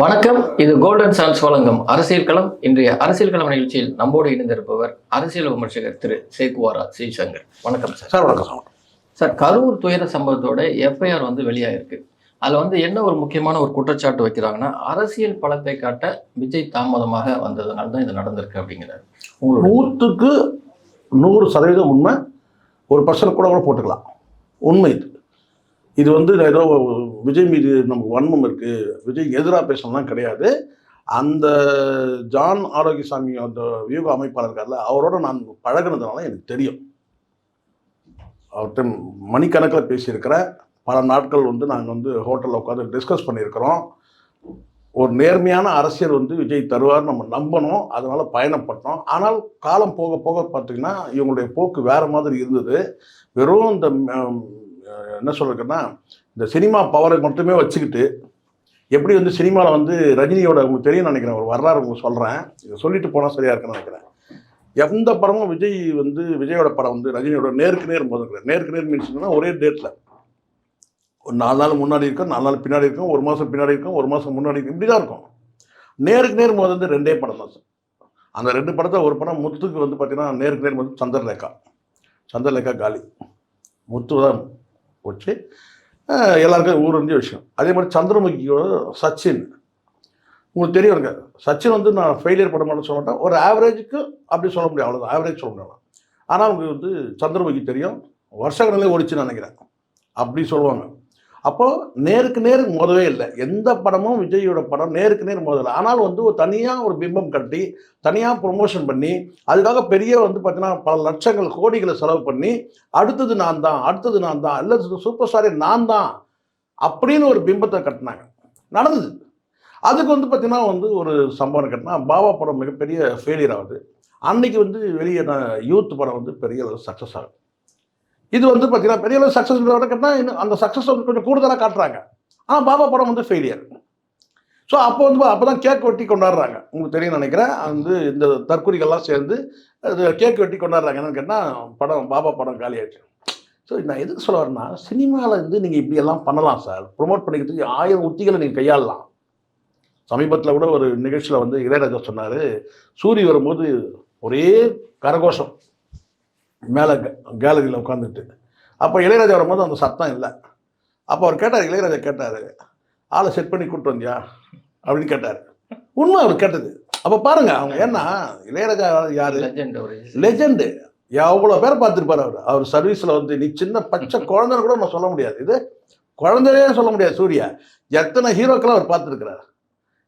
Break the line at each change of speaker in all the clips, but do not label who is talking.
வணக்கம் இது golden chance வழங்கும் அரசியல் களம். இன்றைய அரசியல் களம் நிகழ்ச்சியில் நம்மோடு இணைந்திருப்பவர் அரசியல் விமர்சகர் திரு சேகுவாரா ஸ்ரீசங்கர். வணக்கம் சார்.
சார் வணக்கம் சார்.
சார் கரூர் துயர சம்பவத்தோட எஃப்ஐஆர் வந்து வெளியாயிருக்கு. அதுல வந்து என்ன ஒரு முக்கியமான ஒரு குற்றச்சாட்டு வைக்கிறாங்கன்னா அரசியல் பலத்தை காட்ட விஜய் தாமதமாக வந்ததுனால தான் இது நடந்திருக்கு அப்படிங்கிறாரு.
நூற்றுக்கு நூறு சதவீதம் உண்மை ஒரு பர்சன்ட் கூட கூட போட்டுக்கலாம். உண்மை இது. இது வந்து ஏதோ விஜய் மீது நமக்கு வன்மம் இருக்கு. விஜய் எதிராக பேசணும்லாம் கிடையாது. அந்த ஜான் ஆரோக்கியசாமி அந்த வியூக அமைப்பாளர் இருக்கார்ல அவரோட நான் பழகுனதுனால எனக்கு தெரியும். அவர்கிட்ட மணிக்கணக்கில் பேசியிருக்கிறேன் பல நாட்கள் வந்து நாங்கள் வந்து ஹோட்டலில் உட்காந்து டிஸ்கஸ் பண்ணியிருக்கிறோம். ஒரு நேர்மையான அரசியல் வந்து விஜய் தருவார் நம்ம நம்பணும். அதனால் பயணப்பட்டோம். ஆனால் காலம் போக போக பார்த்தீங்கன்னா இவங்களுடைய போக்கு வேறு மாதிரி இருந்தது. வெறும் இந்த என்ன சொல்கிறேன்னா இந்த சினிமா பவரை மட்டுமே வச்சுக்கிட்டு எப்படி வந்து சினிமாவில் வந்து ரஜினியோட உங்களுக்கு தெரியும் நினைக்கிறேன் ஒரு வரலாறு உங்களுக்கு சொல்கிறேன் இதை சொல்லிட்டு போனால் சரியாக இருக்குன்னு நினைக்கிறேன். எந்த படமும் விஜய் வந்து விஜயோட படம் வந்து ரஜினியோட நேருக்கு நேர் மோதுங்கிறார் நேருக்கு நேர் மீன்ஸ்னா ஒரே டேட்டில் ஒரு நாலு நாள் முன்னாடி இருக்கும் நாலு நாள் பின்னாடி இருக்கும் ஒரு மாதம் பின்னாடி இருக்கும் ஒரு மாதம் முன்னாடி இருக்கும் இப்படி தான் இருக்கும். நேருக்கு நேர் மோது வந்து ரெண்டே படம் தான் சார். அந்த ரெண்டு படத்தை ஒரு படம் முத்துக்கு வந்து பார்த்தீங்கன்னா நேருக்கு நேர் வந்து சந்திரலேகா. சந்திரலேகா காலி. முத்து தான் போச்சு. எல்லாருக்கும் எல்லாருக்கும் இருந்த விஷயம். அதே மாதிரி சந்திரமுகியோட சச்சின். உங்களுக்கு தெரியும் இருக்க சச்சின் வந்து நான் ஃபெயிலியர் பண்ண மாட்டேன்னு சொல்ல மாட்டேன். ஒரு ஆவரேஜுக்கு அப்படி சொல்ல முடியும். அவ்வளோதான் ஆவரேஜ் சொல்ல முடியும் ஆனால் அவங்களுக்கு வந்து சந்திரமுகி தெரியும். வருஷ கணக்கில் ஓடிச்சுன்னு நினைக்கிறேன். அப்படி சொல்லுவாங்க. அப்போ நேருக்கு நேர் மோதவே இல்லை. எந்த படமும் விஜயோட படம் நேருக்கு நேர் மோதலை. ஆனால் வந்து ஒரு தனியாக ஒரு பிம்பம் கட்டி தனியாக ப்ரொமோஷன் பண்ணி அதுக்காக பெரிய வந்து பார்த்தீங்கன்னா பல லட்சங்கள் கோடிகளை செலவு பண்ணி அடுத்தது நான் தான் அடுத்தது நான் தான் இல்லை சூப்பர் ஸ்டாரே நான் தான் அப்படின்னு ஒரு பிம்பத்தை கட்டினாங்க. நடந்தது. அதுக்கு வந்து பார்த்தீங்கன்னா வந்து ஒரு சம்பவம் கட்டினா பாபா படம் மிகப்பெரிய ஃபெயிலியர் ஆகுது. அன்னைக்கு வந்து வெளியே யூத் படம் வந்து பெரிய அளவு சக்ஸஸ் ஆகுது. இது வந்து பார்த்தீங்கன்னா பெரிய அளவு சக்ஸஸ் விட கேட்டால் இன்னும் அந்த சக்ஸஸ் வந்து கொஞ்சம் கூடுதலாக காட்டுறாங்க. ஆனால் பாபா படம் வந்து ஃபெயிலியர் ஸோ அப்போ வந்து அப்போ தான் கேக் வெட்டி கொண்டாடுறாங்க. உங்களுக்கு தெரியும் நினைக்கிறேன். வந்து இந்த தற்கொலைகள்லாம் சேர்ந்து அது கேக் வெட்டி கொண்டாடுறாங்க. என்னன்னு கேட்டால் படம் பாபா படம் காலி ஸோ நான் எதுக்கு சொல்ல வரேன்னா சினிமாவில் வந்து நீங்கள் இப்படியெல்லாம் பண்ணலாம் சார் ப்ரொமோட் பண்ணிக்கிறதுக்கு ஆயிரம் உத்திகளை நீங்கள் கையாளலாம். சமீபத்தில் கூட ஒரு நிகழ்ச்சியில் வந்து இளையராஜா சொன்னார் சூரி வரும்போது ஒரே கரகோஷம். மேலே கேலரியில் உட்காந்துட்டு அப்போ இளையராஜா வரும்போது அந்த சத்தம் இல்லை. அப்போ அவர் கேட்டார் இளையராஜா கேட்டார் ஆளை செட் பண்ணி கூப்பிட்டு வந்தியா? அப்படின்னு கேட்டார். உண்மை அவர் கேட்டது. அப்போ பாருங்க அவங்க ஏன்னா இளையராஜா யாரு?
லெஜெண்ட்
எவ்வளோ பேர் பார்த்துருப்பார் அவர்? அவர் சர்வீஸில் வந்து நீ சின்ன பச்சை குழந்தைன்னு கூட நான் சொல்ல முடியாது. இது குழந்தையே சொல்ல முடியாது சூர்யா. எத்தனை ஹீரோக்கெல்லாம் அவர் பார்த்துருக்கிறார்?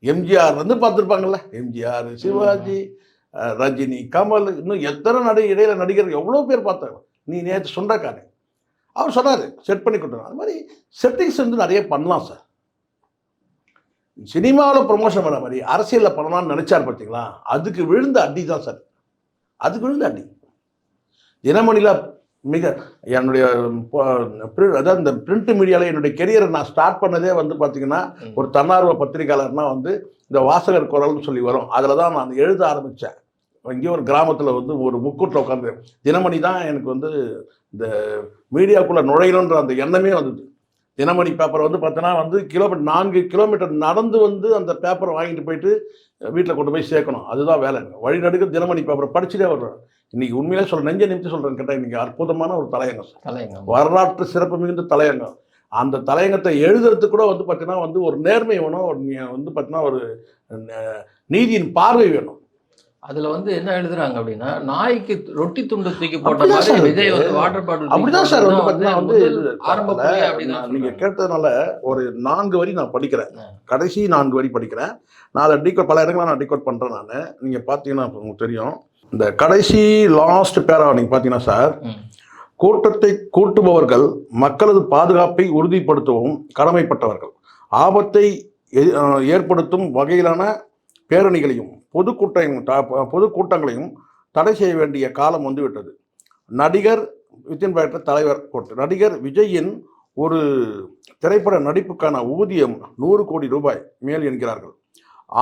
எம்ஜிஆர் வந்து பார்த்துருப்பாங்கல்ல. எம்ஜிஆர் சிவாஜி ரஜினி கமல் இன்னும் எத்தனை நடி இடையில நடிகர்கள் எவ்வளோ பேர் பார்த்தாங்க? நீ நேற்று சொன்னக்கானே அவர் சொன்னார் செட் பண்ணி கொடுத்தாங்க அது மாதிரி செட்டிங்ஸ் வந்து நிறைய பண்ணலாம் சார் சினிமாவில் ப்ரொமோஷன் பண்ண மாதிரி அரசியலில் பண்ணலாம்னு நினைச்சார் பார்த்தீங்களா அதுக்கு விழுந்த அடி தான் சார் அதுக்கு விழுந்த அடி. தினமணியில் மிக என்னுடைய அதாவது இந்த பிரிண்ட் மீடியாவில் என்னுடைய கெரியரை நான் ஸ்டார்ட் பண்ணதே வந்து பார்த்தீங்கன்னா. ஒரு தன்னார்வ பத்திரிகையாளர்னா வந்து இந்த வாசகர் குரல்னு சொல்லி வரும். அதில் தான் நான் எழுத ஆரம்பித்தேன் இங்கே ஒரு கிராமத்தில் வந்து ஒரு முக்கூட்டில் உட்காந்து தினமணி தான் எனக்கு வந்து இந்த மீடியாக்குள்ளே நுழையணுன்ற அந்த எண்ணமே வந்தது. தினமணி பேப்பர் வந்து பார்த்தோன்னா வந்து கிலோமீட்டர் நான்கு கிலோமீட்டர் நடந்து வந்து அந்த பேப்பரை வாங்கிட்டு போயிட்டு வீட்டில் கொண்டு போய் சேர்க்கணும். அதுதான் வேலை. வழி நடுக்க தினமணி பேப்பரை படிச்சுட்டே வர்றேன். இன்னைக்கு உண்மையிலே சொல்ல நெஞ்ச நிமித்தி சொல்கிறேன் கேட்டால் இன்னைக்கு அற்புதமான ஒரு தலையங்கம்
தலைங்க
வரலாற்று சிறப்பு மிகுந்த தலையங்கம். அந்த தலையங்கத்தை எழுதுறதுக்கு கூட வந்து பார்த்தீங்கன்னா வந்து ஒரு நேர்மை வேணும். வந்து பார்த்தீங்கன்னா ஒரு நீதியின் பார்வை வேணும்.
அதுல வந்து என்ன எழுதுறாங்க அப்படின்னா நாய்க்கு ரொட்டி துண்டு தூக்கி போட்ட மாதிரி விஜய் வந்து. வாட்டர் பாட்டில்
அப்படிதான் சார் வந்து பார்த்தீங்கன்னா வந்து
ஆரம்ப
நீங்க. கேட்டதுனால ஒரு நான்கு வரி நான் படிக்கிறேன். கடைசி நான்கு வரி படிக்கிறேன் நான் அதை டிகோட் பல இடங்களை நான் டிகோட் பண்றேன் நான் நீங்க பார்த்தீங்கன்னா இப்ப உங்களுக்கு தெரியும் இந்த கடைசி லாஸ்ட் பேரா நீங்க பார்த்தீங்கன்னா சார். கூட்டத்தை கூட்டுபவர்கள் மக்களது பாதுகாப்பை உறுதிப்படுத்தவும் கடமைப்பட்டவர்கள் ஆபத்தை ஏற்படுத்தும் வகையிலான பேரணிகளையும் பொதுக்கூட்டையும் பொதுக்கூட்டங்களையும் தடை செய்ய வேண்டிய காலம் வந்துவிட்டது. நடிகர் வித்தின் பேட்ட தலைவர் கோட்டு நடிகர் விஜயின் ஒரு திரைப்பட நடிப்புக்கான ஊதியம் நூறு கோடி ரூபாய் மேல் என்கிறார்கள்.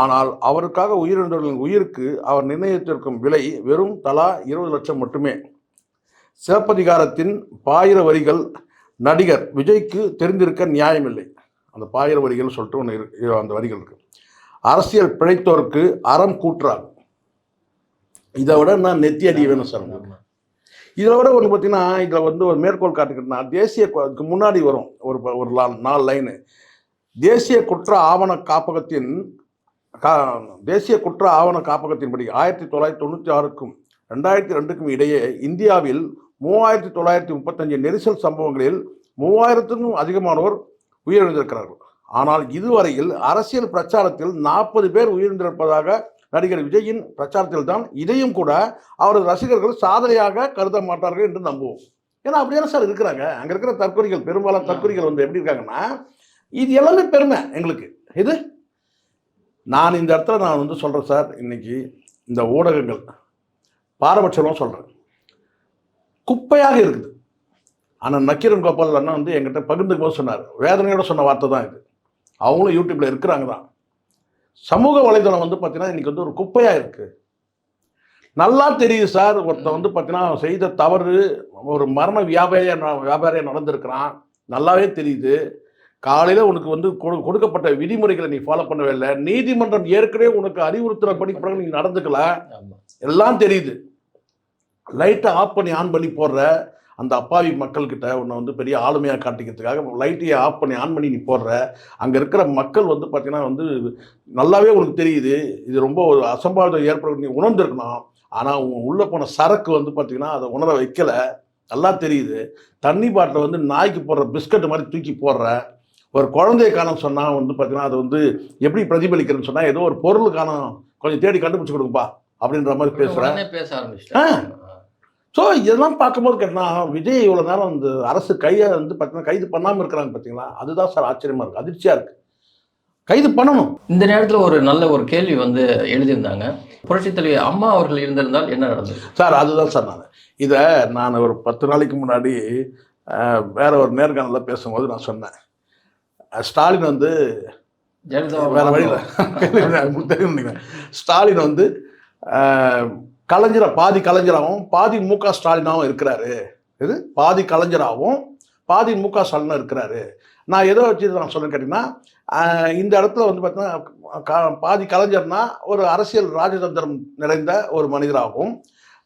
ஆனால் அவருக்காக உயிரிழந்தவர்களின் உயிருக்கு அவர் நிர்ணயித்திருக்கும் விலை வெறும் தலா இருபது லட்சம் மட்டுமே. சிலப்பதிகாரத்தின் பாயிர வரிகள் நடிகர் விஜய்க்கு தெரிந்திருக்க நியாயமில்லை. அந்த பாயிர வரிகள் சொல்லிட்டு ஒன்று அந்த வரிகள் இருக்குது அரசியல் பிழைத்தோருக்கு அறம் கூட்டுறாங்க இதை விட நான் நெத்தி அடி வேணும் சார். இதில் விட ஒன்று பார்த்தீங்கன்னா இதில் வந்து ஒரு மேற்கோள் காட்டுக்கிட்டா தேசிய அதுக்கு முன்னாடி வரும் ஒரு ஒரு நாலு லைனு. தேசிய குற்ற ஆவண காப்பகத்தின் கா தேசிய குற்ற ஆவண காப்பகத்தின்படி ஆயிரத்தி தொள்ளாயிரத்தி தொண்ணூற்றி ஆறுக்கும் ரெண்டாயிரத்தி ரெண்டுக்கும் இடையே இந்தியாவில் மூவாயிரத்தி தொள்ளாயிரத்தி முப்பத்தஞ்சு நெரிசல் சம்பவங்களில் மூவாயிரத்துக்கும் அதிகமானோர் உயிரிழந்திருக்கிறார்கள். ஆனால் இதுவரையில் அரசியல் பிரச்சாரத்தில் நாற்பது பேர் உயிரிழந்திருப்பதாக நடிகர் விஜயின் பிரச்சாரத்தில் தான் இதையும் கூட அவரது ரசிகர்கள் சாதனையாக கருத மாட்டார்கள் என்று நம்புவோம். ஏன்னா அப்படியான சார் இருக்கிறாங்க. அங்கே இருக்கிற தற்கொலைகள் பெரும்பாலான தற்கொலைகள் வந்து எப்படி இருக்காங்கன்னா இது எல்லாமே பெருமை எங்களுக்கு. இது நான் இந்த இடத்துல நான் வந்து சொல்கிறேன் சார் இன்னைக்கு இந்த ஊடகங்கள் பாரபட்சமாக சொல்கிறேன் குப்பையாக இருக்குது. ஆனால் நக்கீரன் கோபால் அண்ணன் வந்து என்கிட்ட பகிர்ந்துக்கும் போது சொன்னார். வேதனையோட சொன்ன வார்த்தை தான் இது. அவங்களும் யூடியூப்ல இருக்கிறாங்க தான். சமூக வலைதளம் வந்து பார்த்தீங்கன்னா இன்னைக்கு வந்து ஒரு குப்பையாக இருக்குது நல்லா தெரியுது சார் ஒருத்தன் வந்து பார்த்தீங்கன்னா செய்த தவறு ஒரு மரண வியாபாரியா வியாபாரியா நடந்திருக்கிறான். நல்லாவே தெரியுது. காலையில் உனக்கு வந்து கொடு- கொடுக்கப்பட்ட விதிமுறைகளை நீ ஃபாலோ பண்ணவே இல்லை. நீதிமன்றம் ஏற்கனவே உனக்கு அறிவுறுத்துறபடி பிறகு நீ நடந்துக்கல. எல்லாம் தெரியுது. லைட்டை ஆஃப் பண்ணி ஆன் பண்ணி போடுற. அந்த அப்பாவி மக்கள்கிட்ட உன்னை வந்து பெரிய ஆளுமையாக காட்டிக்கிறதுக்காக லைட்டையை ஆஃப் பண்ணி ஆன் பண்ணி நீ போடுற. அங்கே இருக்கிற மக்கள் வந்து பார்த்தீங்கன்னா வந்து நல்லாவே உனக்கு தெரியுது. இது ரொம்ப ஒரு அசம்பாவிதம் ஏற்படும் நீ உணர்ந்திருக்கணும். ஆனால் உன் உள்ளே போன சரக்கு வந்து பார்த்தீங்கன்னா அதை உணர வைக்கல. நல்லா தெரியுது. தண்ணி பாட்டில் வந்து நாய்க்கு போடுற பிஸ்கட் மாதிரி தூக்கி போடுற. ஒரு குழந்தைய காணோம் சொன்னால் வந்து பார்த்தீங்கன்னா அது வந்து எப்படி பிரதிபலிக்கிறேன்னு சொன்னால் ஏதோ ஒரு பொருள் காணோம் கொஞ்சம் தேடி கண்டுபிடிச்சு கொடுங்கப்பா அப்படின்ற மாதிரி பேசுகிறேன்
பேச ஆரம்பிச்சிட்டேன்.
ஸோ இதெல்லாம் பார்க்கும்போது கேட்டனா விஜய் இவ்வளோ நேரம் அந்த அரசு கையை வந்து பார்த்தீங்கன்னா கைது பண்ணாமல் இருக்கிறாங்க பார்த்தீங்களா? அதுதான் சார் ஆச்சரியமா இருக்கு. அதிர்ச்சியாக இருக்கு. கைது பண்ணணும்.
இந்த நேரத்துல ஒரு நல்ல ஒரு கேள்வி வந்து எழுதியிருந்தாங்க. புரட்சித் தலைவி அம்மா அவர்கள் இருந்திருந்தால் என்ன நடந்தது?
சார் அதுதான் சார் நான். இதை நான் ஒரு பத்து நாளைக்கு முன்னாடி வேற ஒரு நேர்காணலில் பேசும்போது நான் சொன்னேன். ஸ்டாலின் வந்து
ஜெயலலிதா
வேற வழியில் தெரியும். ஸ்டாலின் வந்து கலைஞரா பாதி கலைஞராகவும் பாதி மு க ஸ்டாலினாகவும் இருக்கிறாரு. இது பாதி கலைஞராகவும் பாதி மு க ஸ்டாலினாக இருக்கிறாரு. நான் எதை வச்சு நான் சொல்றேன்னு கேட்டிங்கன்னா இந்த இடத்துல வந்து பார்த்தீங்கன்னா பாதி கலைஞர்னா ஒரு அரசியல் ராஜதந்திரம் நிறைந்த ஒரு மனிதராகவும்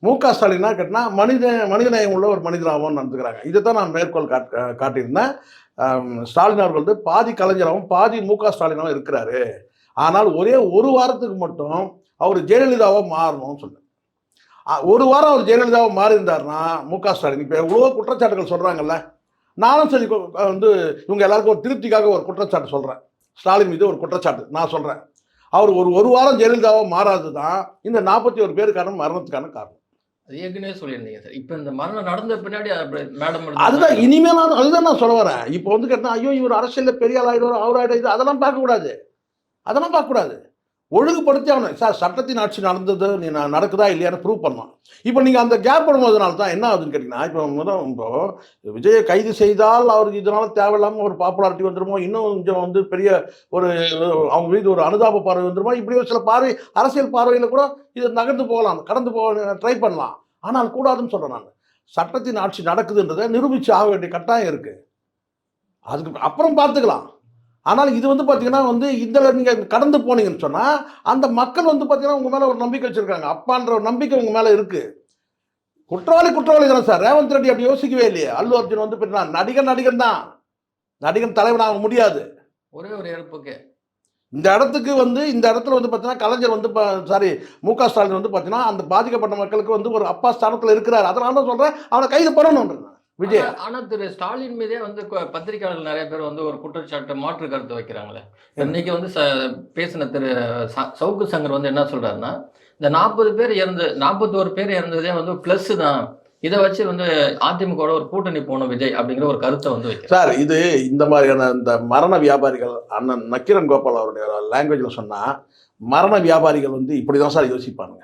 மு க ஸ்டாலினா கேட்டினா மனித மனிதநேயம் உள்ள ஒரு மனிதராகவும் நடந்துக்கிறாங்க. இதை தான் நான் மேற்கோள் காட் காட்டியிருந்தேன். ஸ்டாலின் அவர்கள் வந்து பாதி கலைஞராகவும் பாதி மு க ஸ்டாலினாகவும் இருக்கிறாரு. ஆனால் ஒரே ஒரு வாரத்துக்கு மட்டும் அவர் ஜெயலலிதாவாக மாறணும்னு சொன்னேன் ஒரு வாரம் அவர் ஜெயலலிதாவை மாறி இருந்தாருன்னா மு க ஸ்டாலின். இப்போ எவ்வளோ குற்றச்சாட்டுகள் சொல்கிறாங்கல்ல நானும் சரி வந்து இவங்க எல்லாருக்கும் ஒரு திருப்திக்காக ஒரு குற்றச்சாட்டு சொல்கிறேன் ஸ்டாலின் மீது ஒரு குற்றச்சாட்டு நான் சொல்கிறேன் அவர் ஒரு ஒரு வாரம் ஜெயலலிதாவாக மாறாது தான் இந்த நாற்பத்தி ஒரு பேருக்கான மரணத்துக்கான காரணம்.
அது ஏற்கனவே சொல்லியிருந்தீங்க சார். இப்போ இந்த மரணம் நடந்த பின்னாடி அப்படி மேடம்
அதுதான் இனிமேல் நான் அதுதான் நான் சொல்ல வரேன். இப்போ வந்து கேட்டா ஐயோ இவர் அரசியலில் பெரிய ஆள் ஆயிடுவார் அவர் ஆயிடுது அதெல்லாம் பார்க்கக்கூடாது. அதெல்லாம் பார்க்கக்கூடாது. ஒழுங்குபடுத்தி அவனை சார் சட்டத்தின் ஆட்சி நடந்தது நீ நான் நடக்குதா இல்லையான்னு ப்ரூவ் பண்ணலாம். இப்போ நீங்கள் அந்த கேப் போடும்போதுனால தான் என்ன ஆகுதுன்னு கேட்டிங்கன்னா இப்போ முதல் இப்போ விஜயை கைது செய்தால் அவருக்கு இதனால் தேவையில்லாமல் ஒரு பாப்புலாரிட்டி வந்துருமோ இன்னும் கொஞ்சம் வந்து பெரிய ஒரு அவங்க மீது ஒரு அனுதாப பார்வை வந்துருமோ இப்படி ஒரு சில பார்வை அரசியல் பார்வையில் கூட இது நகர்ந்து போகலாம் கடந்து போக ட்ரை பண்ணலாம். ஆனால் கூடாதுன்னு சொல்கிறேன் நான். சட்டத்தின் ஆட்சி நடக்குதுன்றதை நிரூபித்து ஆக வேண்டிய கட்டாயம் இருக்குது அதுக்கு அப்புறம் பார்த்துக்கலாம். ஆனால் இது வந்து பார்த்தீங்கன்னா வந்து இதில் நீங்கள் கடந்து போனீங்கன்னு சொன்னால் அந்த மக்கள் வந்து பார்த்தீங்கன்னா உங்கள் மேலே ஒரு நம்பிக்கை வச்சுருக்காங்க. அப்பான்ற ஒரு நம்பிக்கை உங்கள் மேலே இருக்குது குற்றவாளி குற்றவாளி தானே சார். ரேவந்த் ரெட்டி அப்படி யோசிக்கவே இல்லையே. அல்லு அர்ஜுன் வந்து பார்த்தீங்கன்னா நடிகன் நடிகன் தான். நடிகன் தலைவன் ஆக முடியாது.
ஒரே ஒரு இறப்புக்கு
இந்த இடத்துக்கு வந்து இந்த இடத்துல வந்து பார்த்தீங்கன்னா கலைஞர் வந்து சாரி மு க ஸ்டாலின் வந்து பார்த்தீங்கன்னா அந்த பாதிக்கப்பட்ட மக்களுக்கு வந்து ஒரு அப்பா ஸ்தானத்தில் இருக்கிறார். அதனால தான் சொல்கிறேன் அவனை கைது பண்ணணுன்றேன் விஜய்.
ஆனா- திரு ஸ்டாலின் மீதே வந்து பத்திரிக்கையாளர்கள் நிறைய பேர் வந்து ஒரு குற்றச்சாட்டு மாற்று கருத்து வைக்கிறாங்களே. இன்னைக்கு வந்து ச- பேசின திரு ச- சவுக்கு சங்கர் வந்து என்ன சொல்றாருன்னா இந்த நாற்பது பேர் இறந்து நாற்பத்தோரு பேர் இறந்ததே வந்து பிளஸ் தான். இதை வச்சு வந்து அதிமுக ஒரு கூட்டணி போகணும் விஜய் அப்படிங்கிற ஒரு கருத்தை வந்து
சார் இது இந்த மாதிரியான இந்த மரண வியாபாரிகள் அண்ணன் நக்கீரன் கோபால் அவருடைய லாங்குவேஜில் சொன்னால் மரண வியாபாரிகள் வந்து இப்படி தான் சார் யோசிப்பாங்க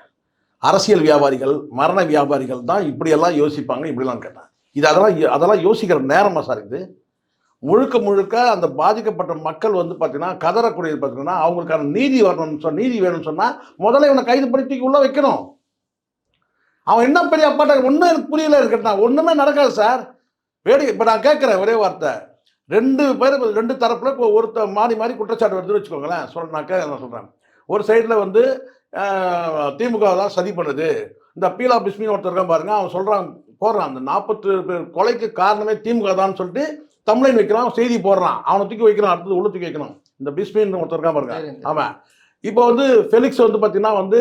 அரசியல் வியாபாரிகள் மரண வியாபாரிகள் தான் இப்படியெல்லாம் யோசிப்பாங்க இப்படிலாம் கேட்டேன் இது அதெல்லாம் யோ- அதெல்லாம் யோசிக்கிற நேரமா சார் இது. முழுக்க முழுக்க அந்த பாதிக்கப்பட்ட மக்கள் வந்து பார்த்தீங்கன்னா கதறக்கூடியது பார்த்தீங்கன்னா அவங்களுக்கான நீதி வரணும்னு சொன்ன நீதி வேணும்னு சொன்னால் முதல்ல இவனை கைது படுத்தி உள்ளே வைக்கணும். அவன் என்ன பெரிய அப்பாட்ட ஒன்றும் எனக்கு புரியல இருக்கட்டா ஒன்றுமே நடக்காது சார். வேடிக்கை இப்போ நான் கேட்குறேன் ஒரே வார்த்தை. ரெண்டு பேர் ரெண்டு தரப்பில் இப்போ ஒருத்த மாறி மாறி குற்றச்சாட்டு வருதுன்னு வச்சுக்கோங்களேன். சொல்றேனாக்க நான் சொல்கிறேன் ஒரு சைடில் வந்து திமுக தான் சதி பண்ணுது. இந்த பீலா பிஸ்மின்னு ஒருத்தர் இருக்கான் பாருங்க அவன் சொல்கிறான் போடுறான். அந்த நாற்பத்தி பேர் கொலைக்கு காரணமே திமுக தான் சொல்லிட்டு தமிழன் வைக்கிறான் செய்தி போடுறான். அவனை தூக்கி வைக்கிறான் அடுத்தது உள்ள தூக்கி வைக்கணும். இந்த பிஸ்மின்னு ஒருத்தர் இருக்கான் பாருங்க. ஆமாம் இப்போ வந்து ஃபெலிக்ஸ் வந்து பார்த்தீங்கன்னா வந்து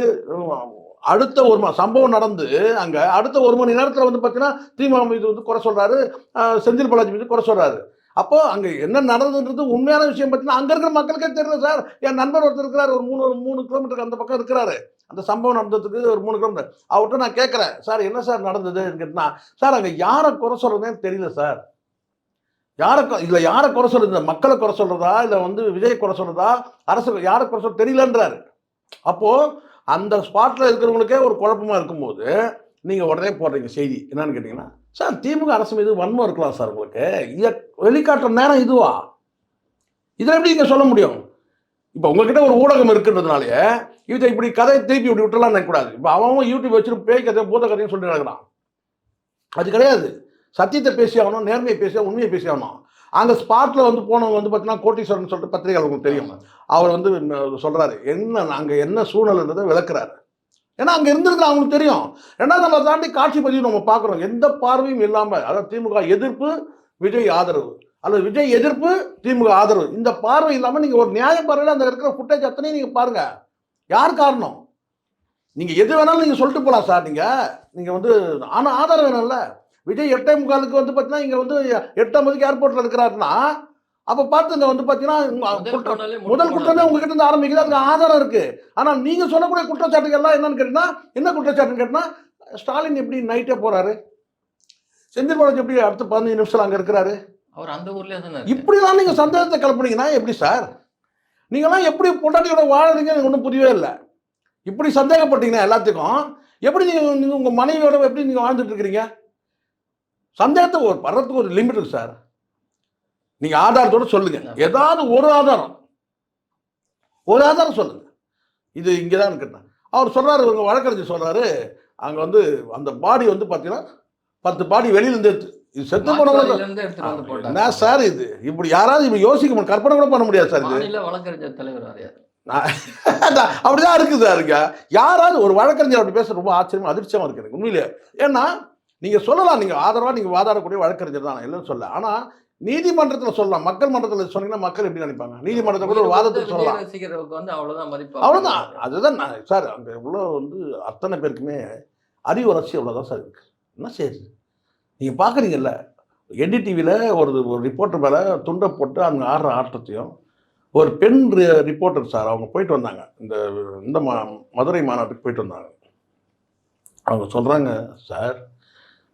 அடுத்த ஒரு சம்பவம் நடந்து அங்கே அடுத்த ஒரு மணி நேரத்தில் வந்து பார்த்தீங்கன்னா திமுக மீது வந்து குறை சொல்கிறாரு செந்தில் பாலாஜி மீது குறை சொல்கிறாரு அப்போ அங்கே என்ன நடந்ததுன்றது உண்மையான விஷயம் பார்த்தீங்கன்னா அங்கே இருக்கிற மக்களுக்கே தெரியல சார். என் நண்பர் ஒருத்தர் இருக்கிறார் ஒரு மூணு ஒரு மூணு கிலோமீட்டருக்கு அந்த பக்கம் இருக்கிறாரு. அந்த சம்பவம் நடந்ததுக்கு ஒரு மூணு கிலோமீட்டர் அவர்கிட்ட நான் கேட்குறேன் சார் என்ன சார் நடந்தது? கேட்டா சார் அங்கே யாரை குறை சொல்கிறதுனே தெரியல சார். யாரை கொ- யாரை குறை சொல்றது? மக்களை குறை சொல்றதா? இல்லை வந்து விஜய் குறை சொல்றதா? அரசு யாரை குறை சொல்ல தெரியலன்றாரு. அப்போ அந்த ஸ்பாட்ல இருக்கிறவங்களுக்கே ஒரு குழப்பமா இருக்கும்போது நீங்க உடனே போடுறீங்க செய்தி. என்னன்னு கேட்டீங்கன்னா சார் திமுக அரசு மீது வன்மம் இருக்கலாம் சார் உங்களுக்கு. இதை வெளிக்காட்டுற நேரம் இதுவா? இதை எப்படி நீங்க சொல்ல முடியும்? இப்போ உங்ககிட்ட ஒரு ஊடகம் இருக்குன்றதுனாலயே இதை இப்படி கதையை திருப்பி இப்படி விட்டுலாம் நினைக்கக்கூடாது இப்போ அவன் யூடியூப் வச்சுட்டு பேய் கதை பூத கதையும் சொல்லிட்டு நடக்கிறான். அது கிடையாது. சத்தியத்தை பேசி ஆகணும் நேர்மையை பேசி உண்மையை பேசி ஆகணும். அங்கே ஸ்பாட்டில் வந்து போனவங்க வந்து பார்த்தீங்கன்னா கோட்டீஸ்வரன் சொல்லிட்டு பத்திரிகையாளர் உங்களுக்கு தெரியும். அவர் வந்து சொல்றாரு. என்ன அங்கே என்ன சூழ்நிலைன்றதை விளக்குறாரு. ஏன்னா அங்கே இருந்திருக்கிற அவங்களுக்கு தெரியும். ரெண்டாவது நாளை தாண்டி காட்சி பதிவு நம்ம பார்க்குறோம். எந்த பார்வையும் இல்லாமல் அதாவது திமுக எதிர்ப்பு விஜய் ஆதரவு. அல்லது விஜய் எதிர்ப்பு திமுக ஆதரவு. இந்த பார்வை இல்லாமல் நீங்கள் ஒரு நியாய பார்வையில் அந்த இருக்கிற ஃபுட்டேஜ் அத்தனையும் நீங்கள் பாருங்கள் யார் காரணம்? நீங்கள் எது வேணாலும் நீங்கள் சொல்லிட்டு போகலாம் சார் நீங்கள் நீங்கள் வந்து ஆனால் ஆதாரம் வேணும்ல. விஜய் எட்டே முக்காலுக்கு வந்து பார்த்தீங்கன்னா இங்கே வந்து எட்டாம் மதிக்கு ஏர்போர்ட்டில் இருக்கிறாருன்னா அப்போ பார்த்துங்க வந்து பார்த்தீங்கன்னா
முதல்
குற்றம் உங்ககிட்ட இருந்து ஆரம்பிக்குது. அதுக்கு ஆதாரம் இருக்கு. ஆனா நீங்க சொல்லக்கூடிய குற்றச்சாட்டுகள் எல்லாம் என்னன்னு கேட்டீங்கன்னா என்ன குற்றச்சாட்டுன்னு கேட்டா ஸ்டாலின் எப்படி நைட்டே போறாரு? செந்தில் பாலாஜி எப்படி அடுத்த பதினஞ்சு நிமிஷம் அங்க இருக்கிறாரு?
அவர் அந்த ஊர்லயே தானே.
இப்படிலாம் நீங்க சந்தேகத்தை கிளப்புனீங்கன்னா எப்படி சார்? நீங்களாம் எப்படி பொண்டாட்டியோட வாழறீங்க எனக்கு ஒன்றும் புரியவே இல்லை. இப்படி சந்தேகப்பட்டீங்கன்னா எல்லாத்துக்கும் எப்படி நீங்க நீங்க உங்க மனைவியோட எப்படி நீங்க வாழ்ந்துட்டு இருக்கிறீங்க? சந்தேகத்தை ஒரு படுறதுக்கு ஒரு லிமிட் இருக்கு சார். நீங்க ஆதாரத்தோட சொல்லுங்க. ஏதாவது ஒரு ஆதாரம். ஒரு ஆதாரம் சொல்லுங்க. இது இங்கே தான் இருக்கட்டும் அவர் சொல்றாரு உங்க வழக்கறிஞர் சொல்றாரு அங்க வந்து அந்த பாடி வந்து பாத்தீங்கன்னா பத்து பாடி வெளியில இருந்து எடுத்து இது செத்து போனவங்க. என்ன சார் இது? இப்படி யாராவது இப்படி யோசிக்க முடியும். கற்பனை கூட பண்ண முடியாது சார் இது.
வழக்கறிஞர் தலைவர்
அப்படிதான் இருக்குது சாருங்க யாராவது ஒரு வழக்கறிஞர் அப்படி பேச ரொம்ப ஆச்சரியமா அதிர்ச்சியமா இருக்கு எனக்கு உண்மையிலே ஏன்னா நீங்க சொல்லலாம் நீங்க ஆதரவா நீங்க வாதாடக்கூடிய வழக்கறிஞர் தான் இல்லைன்னு சொல்ல ஆனா நீதிமன்றத்துல சொல்லலாம். மக்கள் மன்றத்துல சொன்னீங்கன்னா மக்கள் எப்படி நினைப்பாங்க? நீதிமன்றத்தை கூட ஒரு வாதத்துக்கு
விஜய்
சொல்லலாம்.
ரசிகர்களுக்கு வந்து அவ்வளவுதான் மதிப்பு.
அவ்வளவுதான். அதுதான் நான் சார் அங்க உள்ள வந்து அத்தனை பேருக்குமே அறிவு வளர்ச்சி அவ்வளவுதான் சார் இருக்கு. என்ன சரி நீங்க பாக்குறீங்கல்ல என்டிடிவியில் ஒரு ஒரு ரிப்போர்ட்டர் மேலே துண்டை போட்டு அவங்க ஆடுற ஆட்டத்தையும் ஒரு பெண் ரிப்போர்ட்டர் சார் அவங்க போயிட்டு வந்தாங்க. இந்த இந்த மா மதுரை மாநாட்டுக்கு போயிட்டு வந்தாங்க. அவங்க சொல்கிறாங்க சார்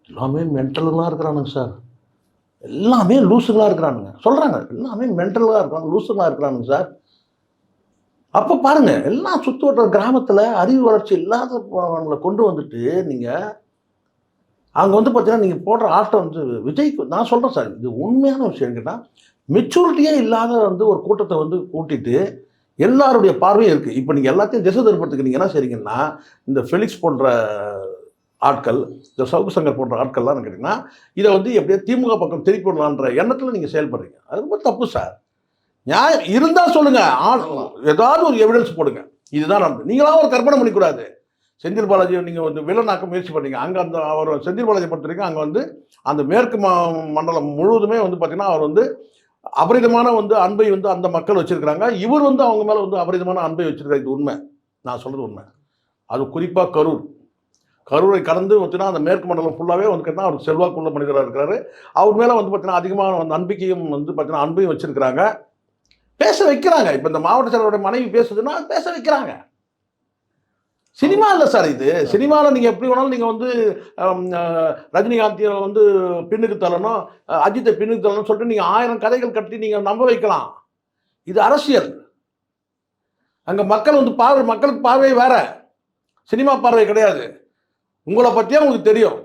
எல்லாமே மென்டலாக இருக்கிறானுங்க சார். எல்லாமே லூசுகளாக இருக்கிறானுங்க. சொல்கிறாங்க எல்லாமே மென்டலாக இருக்கிறாங்க லூசுகளாக இருக்கிறானுங்க சார். அப்போ பாருங்கள் எல்லாம் சுற்று வட்டார கிராமத்தில் அறிவு வளர்ச்சி இல்லாதவங்களை கொண்டு வந்துட்டு நீங்கள் அங்கே வந்து பார்த்தீங்கன்னா நீங்கள் போடுற ஆட்டம் வந்து விஜய்க்கு நான் சொல்கிறேன் சார் இது உண்மையான விஷயம் கேட்டால் மெச்சூரிட்டியே இல்லாத வந்து ஒரு கூட்டத்தை வந்து கூட்டிட்டு எல்லாருடைய பார்வையும் இருக்குது இப்போ நீங்கள் எல்லாத்தையும் திசை திருப்பத்துக்கு நீங்கள் என்ன செய்றீங்கன்னா இந்த ஃபெலிக்ஸ் போன்ற ஆட்கள் இந்த சவுக்கு சங்கர் போன்ற ஆட்கள்லாம் கேட்டிங்கன்னா இதை வந்து எப்படியோ திமுக பக்கம் திருப்பி விடலான்ற எண்ணத்தில் நீங்கள் செயல்படுறீங்க. அது ரொம்ப தப்பு சார் நியாயம் இருந்தால் சொல்லுங்கள் ஆள் ஏதாவது ஒரு எவிடன்ஸ் போடுங்க. இதுதான் நடந்தது. நீங்களாம் ஒரு கற்பனை பண்ணிக்கூடாது. செந்தில் பாலாஜி நீங்கள் வந்து வில்லனாக்க முயற்சி பண்ணீங்க. அங்கே அந்த அவர் செந்தில் பாலாஜி பொறுத்த வரைக்கும் அங்கே வந்து அந்த மேற்கு மா மண்டலம் முழுவதுமே வந்து பார்த்தீங்கன்னா அவர் வந்து அபரிதமான வந்து அன்பை வந்து அந்த மக்கள் வச்சுருக்கிறாங்க. இவர் வந்து அவங்க மேலே வந்து அபரிதமான அன்பை வச்சுருக்காரு இது உண்மை. நான் சொல்கிறது உண்மை. அது குறிப்பாக கரூர். கரூரை கடந்து பார்த்தீங்கன்னா அந்த மேற்கு மண்டலம் ஃபுல்லாகவே வந்து கேட்டால் அவர் செல்வாக்குள்ள மனிதராக இருக்கிறாரு. அவர் மேலே வந்து பார்த்தீங்கன்னா அதிகமான வந்து நம்பிக்கையும் வந்து பார்த்தீங்கன்னா அன்பையும் வச்சுருக்கிறாங்க. பேச வைக்கிறாங்க. இப்போ இந்த மாவட்ட செயலருடைய மனைவி பேசுதுன்னா பேச வைக்கிறாங்க. சினிமா இல்லை சார் இது. சினிமாவில் நீங்கள் எப்படி வேணாலும் நீங்கள் வந்து ரஜினிகாந்தியை வந்து பின்னுக்கு தள்ளணும் அஜித்தை பின்னுக்கு தள்ளணும்னு சொல்லிட்டு நீங்கள் ஆயிரம் கதைகள் கட்டி நீங்கள் நம்ப வைக்கலாம். இது அரசியல். அங்கே மக்கள் வந்து பார்வை மக்களுக்கு பார்வை வேற. சினிமா பார்வை கிடையாது. உங்களை பற்றியே உங்களுக்கு தெரியும்.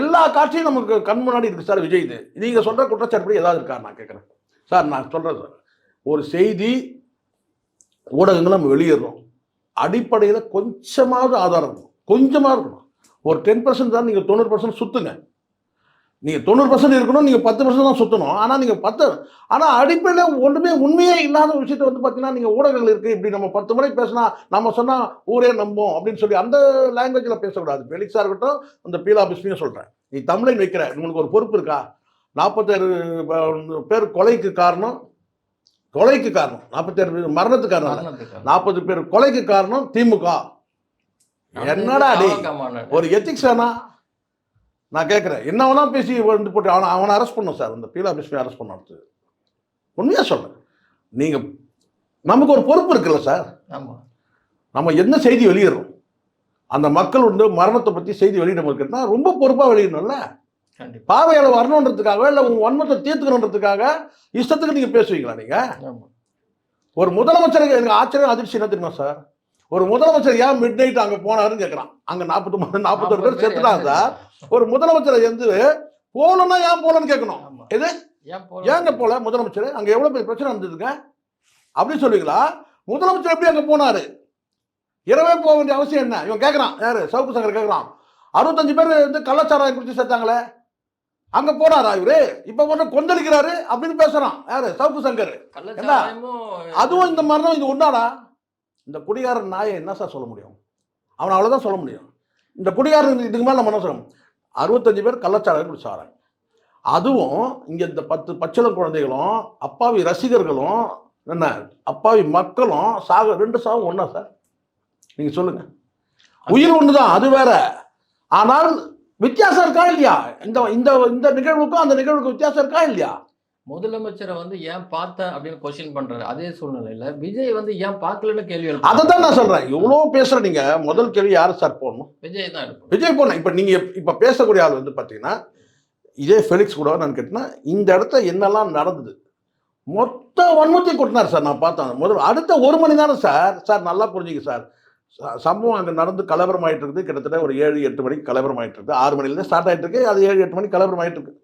எல்லா காட்சியும் நமக்கு கண் முன்னாடி இருக்கு சார் விஜய் இது. நீங்கள் சொல்கிற குற்றச்சாட்டுப்படி ஏதாவது இருக்கா? நான் கேட்குறேன் சார் நான் சொல்கிறேன் சார். ஒரு செய்தி ஊடகங்கள் நம்ம வெளியிடுறோம். அடிப்படையில் கொஞ்சமாவது ஆதாரம் இருக்கணும் கொஞ்சமாக இருக்கணும். ஒரு டென் பர்சன்ட் தான் நீங்கள் தொண்ணூறு பர்சன்ட் சுற்றுங்க நீங்கள் தொண்ணூறு பர்சன்ட் இருக்கணும் நீங்கள் பத்து பர்சன்ட் தான் சுற்றணும் ஆனால் நீங்கள் பத்து ஆனால் அடிப்படையில் ஒன்றுமே உண்மையே இல்லாத ஒரு விஷயத்தை வந்து பார்த்தீங்கன்னா நீங்கள் ஊடகங்கள் இருக்குது இப்படி நம்ம பத்து முறை பேசினா நம்ம சொன்னால் ஊரே நம்பும் அப்படின்னு சொல்லி அந்த லாங்குவேஜில் பேசக்கூடாது. பெலிக்ஸாக இருக்கட்டும் அந்த பீலா பிஸ்மியும் சொல்கிறேன் நீ தமிழன் வைக்கிற உங்களுக்கு ஒரு பொறுப்பு இருக்கா? நாற்பத்தேழு பேர் கொலைக்கு காரணம் கொலைக்கு காரணம். நாற்பத்தேழு பேர் மரணத்துக்கு காரணம். நாற்பது பேர் கொலைக்கு காரணம் திமுக. என்னடா. ஒரு எத்திக்ஸ் வேணா நான் கேட்குறேன் என்ன பேசி வந்து போட்டு அவனை அவனை அரெஸ்ட் பண்ணும் சார் அந்த பீலா பிஸ்மி அரெஸ்ட் பண்ண அடுத்து. உண்மையாக சொல்றேன். நீங்கள் நமக்கு ஒரு பொறுப்பு இருக்குல்ல சார்
ஆமா.
நம்ம என்ன செய்தி வெளியிடுறோம்? அந்த மக்கள் வந்து மரணத்தை பற்றி செய்தி வெளியிட இருக்கிறதுனா ரொம்ப பொறுப்பாக வெளியிடணும்ல? பார்வையாளர் வரணுன்றதுக்காக இல்லை உங்கள் வன்மத்தை தீர்த்துக்கணுன்றதுக்காக இஷ்டத்துக்கு நீங்கள் பேசுவீங்களா நீங்கள் ஒரு முதலமைச்சருக்கு எனக்கு ஆச்சரியம் அதிர்ச்சி என்ன தெரியுமா சார் ஒரு முதலமைச்சர் ஏன் மிட் நைட் அங்கே போனாருன்னு கேட்குறான் அங்கே நாற்பத்தி நாற்பத்தொரு பேர் செத்துட்டாங்க சார். ஒரு முதலமைச்சர் வந்து போகணும்னா ஏன் போகலன்னு கேட்கணும்.
போல?
ஏங்க போல முதலமைச்சர்? அங்கே எவ்வளோ பெரிய பிரச்சனை இருந்ததுங்க அப்படி சொல்லுவீங்களா? முதலமைச்சர் எப்படி அங்கே போனாரு? இரவே போக வேண்டிய அவசியம் என்ன? இவன் கேட்குறான் யாரு? சவுக்கு சங்கர் கேட்குறான் அறுபத்தஞ்சு பேர் வந்து கள்ளச்சாராயம் குடிச்சு செத்தாங்களே அங்கே போனாரா இவரு? இப்போ மட்டும் கொந்தளிக்கிறாரு அப்படின்னு பேசுறான். யாரு? சவுக்கு சங்கர். அதுவும் இந்த மரணம் இது ஒன்றாடா இந்த குடிகாரன் நாயை என்ன சார் சொல்ல முடியும்? அவன் அவ்வளோதான் சொல்ல முடியும். இந்த குடிகாரன் இதுக்கு மேலே நம்ம என்ன சொல்லணும் அறுபத்தஞ்சு பேர் கள்ளச்சாராயம் குடிச்சாராங்க அதுவும் இங்கே இந்த பத்து பச்சிளம் குழந்தைகளும் அப்பாவி ரசிகர்களும் என்ன அப்பாவி மக்களும் சாக ரெண்டு சாவும் ஒன்றா சார்? நீங்கள் சொல்லுங்கள் உயிர் ஒன்று தான் அது வேற. ஆனால் வித்தியாசம் இருக்கா இல்லையா? இந்த இந்த இந்த நிகழ்வுக்கும் அந்த நிகழ்வுக்கும் வித்தியாசம் இருக்கா இல்லையா?
முதலமைச்சரை வந்து ஏன் பார்த்த அப்படின்னு கொஸ்டின் பண்றாரு. அதே சூழ்நிலையில விஜய் வந்து ஏன் பார்க்கலன்னு கேள்வி
அதை. தான் நான் சொல்கிறேன் எவ்வளோ பேசுகிற நீங்கள் முதல் கேள்வி யார் சார் போடணும்?
விஜய் தான்
விஜய் போன இப்போ நீங்கள் இப்போ பேசக்கூடிய ஆள் வந்து பார்த்தீங்கன்னா இதே ஃபெலிக்ஸ் கூட நான் கேட்டேன்னா இந்த இடத்த என்னெல்லாம் நடந்தது? மொத்த வன்மத்தையும் கொட்டினார் சார் நான் பார்த்தேன் முதல்ல அடுத்த ஒரு மணி நேரம் சார் சார் நல்லா புரிஞ்சுங்க சார் சம்பவம் அங்கே நடந்து கலவரம் ஆயிட்டு இருக்குது. கிட்டத்தட்ட ஒரு ஏழு எட்டு மணிக்கு கலவரம் ஆயிட்டு இருக்குது. ஆறு மணிலேருந்து ஸ்டார்ட் ஆயிட்டு இருக்கு. அது ஏழு எட்டு மணிக்கு கலவரம் ஆயிட்டு இருக்கு.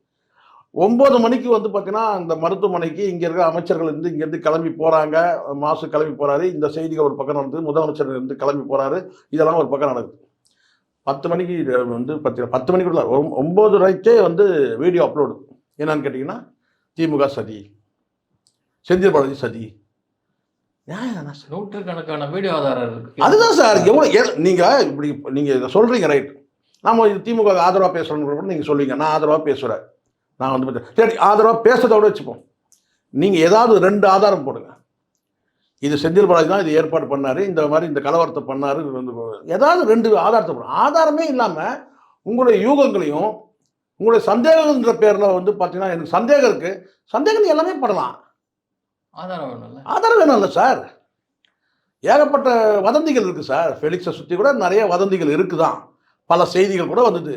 ஒம்பது மணிக்கு வந்து பார்த்தீங்கன்னா அந்த மருத்துவமனைக்கு இங்கே இருக்கிற அமைச்சர்கள் இருந்து இங்கேருந்து கிளம்பி போகிறாங்க மாசு கிளம்பி போகிறாரு இந்த செய்திகள் ஒரு பக்கம் நடந்தது முதலமைச்சர் இருந்து கிளம்பி போகிறாரு இதெல்லாம் ஒரு பக்கம் நடக்குது. பத்து மணிக்கு வந்து பத்து பத்து மணிக்குள்ள ஒம்- ஒம்பது வரைக்கே வந்து வீடியோ அப்லோடு என்னன்னு கேட்டிங்கன்னா திமுக சதி செந்தில் பாலாஜி சதி.
நூற்றுக்கணக்கான வீடியோ ஆதாரம் இருக்கு.
அதுதான் சார் எவ்வளோ எ- நீங்க இப்படி நீங்க இதை சொல்றீங்க ரைட். நாம இது திமுக ஆதரவா பேசுறோம்னு கூட நீங்க சொல்லுவீங்க. நான் ஆதரவா பேசுறேன். நான் வந்து சரி ஆதரவா பேசுறதோட வச்சுப்போம். நீங்க ஏதாவது ரெண்டு ஆதாரம் போடுங்க. இது செந்தில் பாலாஜி தான் இது ஏற்பாடு பண்ணாரு இந்த மாதிரி இந்த கலவரத்தை பண்ணாரு ஏதாவது ரெண்டு ஆதாரத்தை போடுங்க. ஆதாரமே இல்லாம உங்களுடைய யூகங்களையும் உங்களுடைய சந்தேகம்ன்ற பேர்ல வந்து பார்த்தீங்கன்னா எனக்கு சந்தேகம் இருக்கு. சந்தேகம் எல்லாமே படலாம்.
ஆதாரம் வேணும்ல.
ஆதாரம் வேணும்ல சார். ஏகப்பட்ட வதந்திகள் இருக்குது சார். ஃபெலிக்ஸை சுற்றி கூட நிறைய வதந்திகள் இருக்குதான். பல செய்திகள் கூட வந்தது.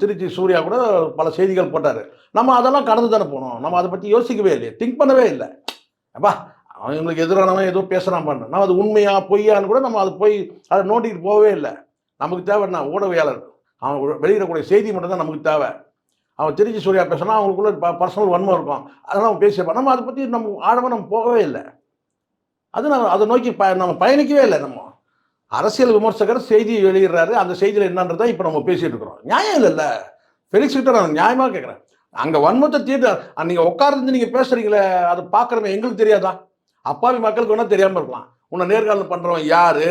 திருச்சி சூர்யா கூட பல செய்திகள் போட்டார். நம்ம அதெல்லாம் கடந்து தானே போனோம். நம்ம அதை பற்றி யோசிக்கவே இல்லையே. திங்க் பண்ணவே இல்லை. அப்பா அவங்களுக்கு எதிரானவன் ஏதோ பேசுகிறான் பண்ண நம்ம அது உண்மையா பொய்யான்னு கூட நம்ம அது போய் அதை நோண்டிட்டு போகவே இல்லை. நமக்கு தேவை என்ன ஊடகவியாளர் அவன் வெளியிடக்கூடிய செய்தி மட்டும்தான் நமக்கு தேவை. அவன் திருச்சி சூர்யா பேசினா அவங்களுக்குள்ள ப பர்சனல் வன்மம் இருக்கும். அதெல்லாம் அவன் பேசியப்பா நம்ம அதை பற்றி நம்ம ஆழமாக நம்ம போகவே இல்லை. அது நம்ம அதை நோக்கி ப நம்ம பயணிக்கவே இல்லை நம்ம. அரசியல் விமர்சகர் செய்தி வெளியிடுறாரு. அந்த செய்தியில் என்னன்றதை இப்போ நம்ம பேசிட்டு இருக்கிறோம். நியாயம் இல்லைல்ல. ஃபெலிக்ஸ் கிட்ட நான் நியாயமாக கேட்குறேன் அங்கே வன்மத்தை தீர்த்து நீங்கள் உட்கார்ந்து நீங்கள் பேசுகிறீங்களே அதை பார்க்குறவன் எங்களுக்கு தெரியாதா? அப்பாவி மக்களுக்கு வேணால் தெரியாமல் இருக்கலாம். உன்னை நேர்காணல் பண்ணுறவன் யாரு?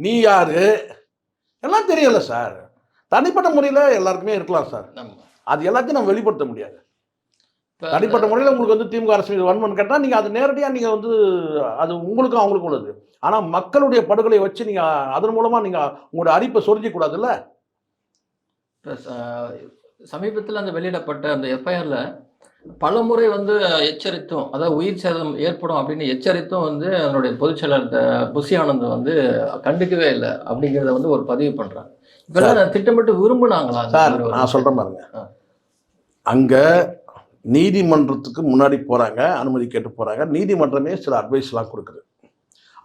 நீ யாரு? எல்லாம் தெரியல சார். தனிப்பட்ட முறையில் எல்லாருக்குமே இருக்கலாம் சார். அது எல்லாத்தையும் நம்ம வெளிப்படுத்த முடியாது. தனிப்பட்ட முறையில் உங்களுக்கு வந்து திமுக அரசு மீது வன்மன் கேட்டால் நீங்கள் அது நேரடியாக நீங்கள் வந்து அது உங்களுக்கும் அவங்களுக்கும் உள்ளது. ஆனால் மக்களுடைய படுகொலை வச்சு நீங்கள் அதன் மூலமாக நீங்கள் உங்களோட அரிப்பை சொரிஞ்சிக்க கூடாதுல்ல?
இப்ப ச- சமீபத்தில் அந்த வெளியிடப்பட்ட அந்த எஃப்ஐஆர்ல பல முறை வந்து எச்சரித்தும் அதாவது உயிர் சேதம் ஏற்படும் அப்படின்னு எச்சரித்தும் வந்து அதனுடைய பொதுச் செயலர் த- புசி ஆனந்த் வந்து கண்டுக்கவே இல்லை அப்படிங்கிறத வந்து ஒரு பதிவு பண்றாங்க. இப்பெல்லாம் திட்டமிட்டு விரும்புனாங்களா
சார் நான் சொல்கிறேன் பாருங்க. அங்கே நீதிமன்றத்துக்கு முன்னாடி போகிறாங்க அனுமதி கேட்டு போகிறாங்க நீதிமன்றமே சில அட்வைஸ்லாம் கொடுக்குது.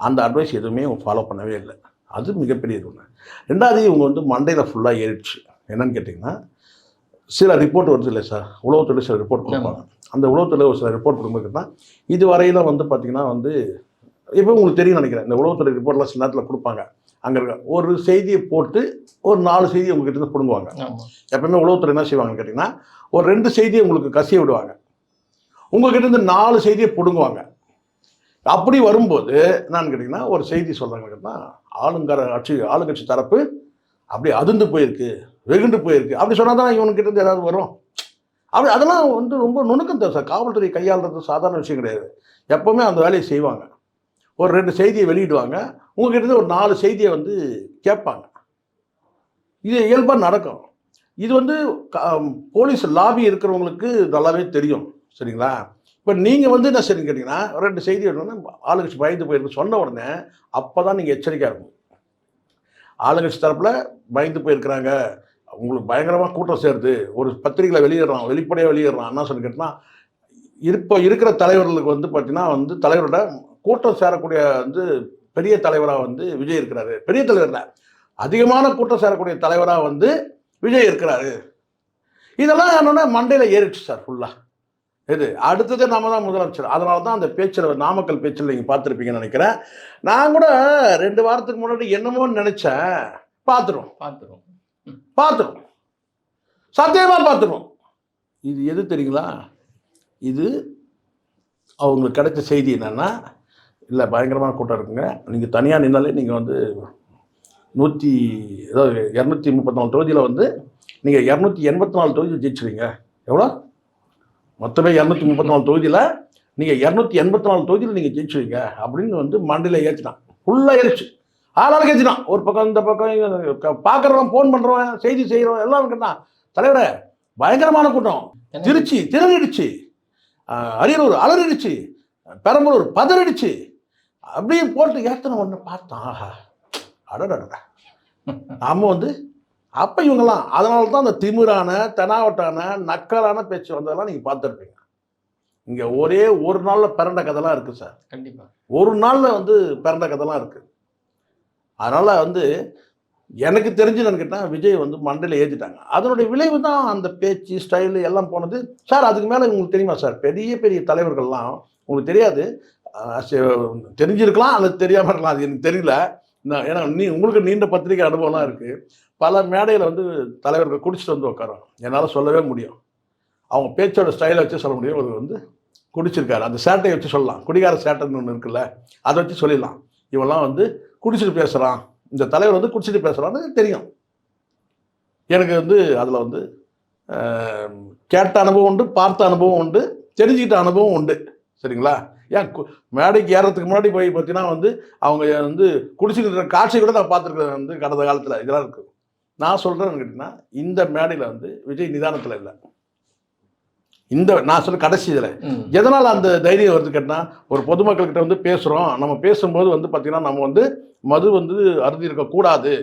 அந்த அட்வைஸ் எதுவுமே அவங்க ஃபாலோ பண்ணவே இல்லை. அது மிகப்பெரிய ஒன்று ரெண்டாவது இவங்க வந்து மண்டையில் ஃபுல்லாக ஏறிடுச்சு. என்னன்னு கேட்டிங்கன்னா சில ரிப்போர்ட் வருது இல்லை சார் உளவுத்துறை சில ரிப்போர்ட் கொடுப்பாங்க. அந்த உளவுத்துறை ஒரு சில ரிப்போர்ட் கொடுக்கும்போதுன்னா இது வரையில வந்து பார்த்திங்கன்னா வந்து இப்போ உங்களுக்கு தெரியும் நினைக்கிறேன். இந்த உளவுத்துறை ரிப்போர்ட்லாம் சில நேரத்தில் கொடுப்பாங்க. அங்கே இருக்க ஒரு செய்தியை போட்டு ஒரு நாலு செய்தியை உங்ககிட்ட இருந்து பிடுங்குவாங்க. எப்பவுமே உளவுத்துறை என்ன செய்வாங்கன்னு கேட்டிங்கன்னா ஒரு ரெண்டு செய்தியை உங்களுக்கு கசிய விடுவாங்க. உங்ககிட்ட இருந்து நாலு செய்தியை பிடுங்குவாங்க. அப்படி வரும்போது என்னன்னு கேட்டிங்கன்னா ஒரு செய்தி சொல்கிறாங்க கேட்டிங்கன்னா ஆளுங்கர ஆட்சி ஆளுங்கட்சி தரப்பு அப்படி அதிர்ந்து போயிருக்கு வெகுண்டு போயிருக்கு. அப்படி சொன்னால் தான் இவனுக்கிட்ட இருந்து ஏதாவது வரும். அப்படி அதெல்லாம் வந்து ரொம்ப நுணுக்கம் தான் சார். காவல்துறை கையாளுறது சாதாரண விஷயம் கிடையாது. எப்போவுமே அந்த வேலையை செய்வாங்க. ஒரு ரெண்டு செய்தியை வெளியிடுவாங்க. உங்ககிட்ட இருந்து ஒரு நாலு செய்தியை வந்து கேட்பாங்க. இது இயல்பாக நடக்கும். இது வந்து போலீஸ் லாபி இருக்கிறவங்களுக்கு நல்லாவே தெரியும் சரிங்களா? இப்போ நீங்கள் வந்து என்ன சரின்னு கேட்டிங்கன்னா ரெண்டு செய்தி எடுத்தோன்னா ஆளுங்கட்சி பயந்து போயிருக்கு. சொன்ன உடனே அப்போ தான் நீங்கள் எச்சரிக்கையாக இருக்கும் ஆளுங்கட்சி தரப்பில் பயந்து போயிருக்கிறாங்க. உங்களுக்கு பயங்கரமாக கூட்டம் சேருது. ஒரு பத்திரிகையில் வெளியிடுறான் வெளிப்படையாக வெளியிடுறான் என்ன சொல்லி கேட்டால் இப்போ இருக்கிற தலைவர்களுக்கு வந்து பார்த்தீங்கன்னா வந்து தலைவரோட கூட்டம் சேரக்கூடிய வந்து பெரிய தலைவராக வந்து விஜய் இருக்கிறாரு. பெரிய தலைவர் தான் அதிகமான கூட்டம் சேரக்கூடிய தலைவராக வந்து விஜய் இருக்கிறாரு. இதெல்லாம் என்னன்னா மண்டையில் ஏறிடுச்சு சார் ஃபுல்லாக இது அடுத்தது நாம தான் முதலமைச்சர். அதனால தான் அந்த பேச்சில் நாமக்கல் பேச்சில் நீங்கள் பார்த்துருப்பீங்கன்னு நினைக்கிறேன். நான் கூட ரெண்டு வாரத்துக்கு முன்னாடி என்னமோன்னு நினச்சேன். பார்த்துரும்
பார்த்துருவோம்.
பார்த்துரும் சத்தியமாக பார்த்துரும் இது எது தெரியுங்களா? இது அவங்களுக்கு கிடைச்ச செய்தி என்னன்னா இல்லை பயங்கரமான கூட்டம் இருக்குங்க. நீங்கள் தனியாக நின்னாலே நீங்கள் வந்து நூற்றி அதாவது இரநூத்தி முப்பத்தி நாலு தொகுதியில் வந்து நீங்கள் இரநூத்தி எண்பத்தி நாலு தொகுதி ஜெயிச்சிருவீங்க எவ்வளோ? மொத்தமே இரநூத்தி முப்பத்தி நாலு தொகுதியில் நீங்கள் இரநூத்தி எண்பத்தி நாலு தொகுதியில் நீங்கள் ஜெயிச்சிருவீங்க அப்படின்னு வந்து மண்டியில் ஏற்றினான் ஃபுல்லாக ஏறிச்சு. ஆளாளுக்கு ஏற்றினான் ஒரு பக்கம் இந்த பக்கம் பார்க்குறவன் ஃபோன் பண்ணுறவன் செய்தி செய்கிறவன் எல்லாம் கேட்டான் தலைவரே பயங்கரமான கூட்டம். திருச்சி திணறிடுச்சு அரியலூர் அலறிடுச்சு. பெரம்பலூர் பதறிடுச்சு. அப்படியே போட்டு ஏத்தனை ஒன்று பார்த்தான். ஆஹா. அடடடா நாம் வந்து அப்போ இவங்கெல்லாம் அதனால தான் அந்த திமிரான தெனாவட்டான நக்கலான பேச்சு வந்ததெல்லாம் நீங்கள் பார்த்துருப்பீங்க இங்கே ஒரே ஒரு நாளில் பிறண்ட கதைலாம் இருக்குது சார்
கண்டிப்பாக
ஒரு நாளில் வந்து பிறந்த கதைலாம் இருக்குது அதனால் வந்து எனக்கு தெரிஞ்சு நான் கேட்டால் விஜய் வந்து மண்டையில் ஏற்றிட்டாங்க அதனுடைய விளைவு தான் அந்த பேச்சு ஸ்டைலு எல்லாம் போனது சார் அதுக்கு மேலே உங்களுக்கு தெரியுமா சார் பெரிய பெரிய தலைவர்கள்லாம் உங்களுக்கு தெரியாது தெரிஞ்சிருக்கலாம் அல்லது தெரியாமல் இருக்கலாம் அது எனக்கு தெரியல ஏன்னா நீ உங்களுக்கு நீண்ட பத்திரிகை அனுபவம்லாம் இருக்குது பல மேடையில் வந்து தலைவர்கள் குடிச்சிட்டு வந்து உட்காரோம் என்னால் சொல்லவே முடியும். அவங்க பேச்சோட ஸ்டைலை வச்சு சொல்ல முடியும். இவர் வந்து குடிச்சிருக்காரு. அந்த சேட்டையை வச்சு சொல்லலாம். குடிகார சேட்டைன்னு ஒன்று இருக்குல்ல அதை வச்சு சொல்லிடலாம். இவெல்லாம் வந்து குடிச்சிட்டு பேசுகிறான் இந்த தலைவர் வந்து குடிச்சிட்டு பேசுகிறான்னு தெரியும். எனக்கு வந்து அதில் வந்து கேட்ட அனுபவம் உண்டு பார்த்த அனுபவம் உண்டு தெரிஞ்சுக்கிட்ட அனுபவம் உண்டு. சரிங்களா? ஏன் கு- மேடைக்கு ஏறதுக்கு முன்னாடி போய் பார்த்தீங்கன்னா வந்து அவங்க வந்து குடிச்சிட்டு இருக்கிற காட்சி கூட நான் பார்த்துருக்கேன் வந்து கடந்த காலத்தில். இதெல்லாம் இருக்குது நான் சொல்கிறேன்னு கேட்டிங்கன்னா இந்த மேடையில் வந்து விஜய் நிதானத்தில் இல்லை. இந்த நான் சொல்ல கடைசி இதில். எதனால் அந்த தைரியம் வருது கேட்டால் ஒரு பொதுமக்கள்கிட்ட வந்து பேசுகிறோம் நம்ம பேசும்போது வந்து பார்த்திங்கன்னா நம்ம வந்து மது வந்து அருந்தி இருக்கக்கூடாது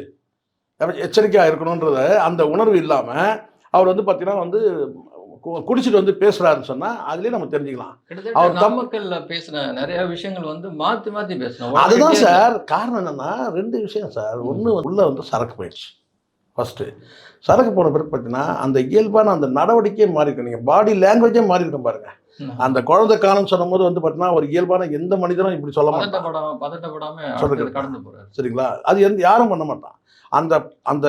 எச்சரிக்கையாக இருக்கணுன்றத அந்த உணர்வு இல்லாமல் அவர் வந்து பார்த்திங்கன்னா வந்து குடிச்சிட்டு வந்து பேசுகிறாருன்னு சொன்னால் அதுலேயே நம்ம தெரிஞ்சுக்கலாம். அவர் தம்-
நாமக்கல்ல பேசின நிறைய விஷயங்கள் வந்து மாத்தி மாத்தி பேசணும்.
அதுதான் சார். காரணம் என்னன்னா ரெண்டு விஷயம் சார். ஒன்று உள்ள வந்து சரக்கு போயிடுச்சு. ஃபஸ்ட்டு சரக்கு போன பிறகு பார்த்தீங்கன்னா அந்த இயல்பான அந்த நடவடிக்கையே மாறி இருக்கு நீங்கள் பாடி லாங்குவேஜே மாறி இருக்கும் பாருங்க அந்த குழந்தை காலம் சொல்லும்போது வந்து பார்த்தீங்கன்னா ஒரு இயல்பான எந்த மனிதனும் இப்படி சொல்ல மாட்டான். சொல்லுங்க.
கடந்து
சரிங்களா? அது எந்த யாரும் பண்ண மாட்டான். அந்த அந்த